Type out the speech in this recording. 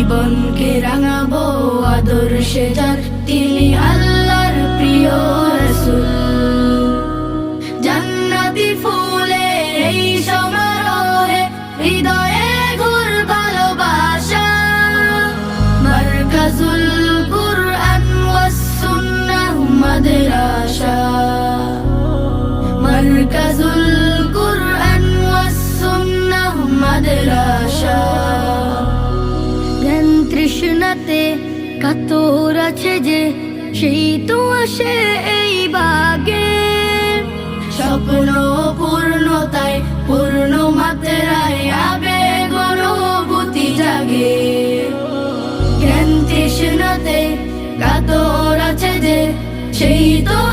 জীবনকে রাঙাবো আদর্শে যার। তিনি আল্লাহর প্রিয় রসুল। জান্নাতি ফুলে এই সমারোহে হৃদয়ে ঘুর ভালোবাসা। মাদ্রাসা তৃষ্ণাতে কাতর আছে যে, সেই তো আসে এই বাগে। স্বপ্ন পূর্ণতায়, পূর্ণ মাত্রায় আবেগ অনুভূতি জাগে। জ্ঞান তৃষ্ণাতে কাতর আছে যে, সেই তো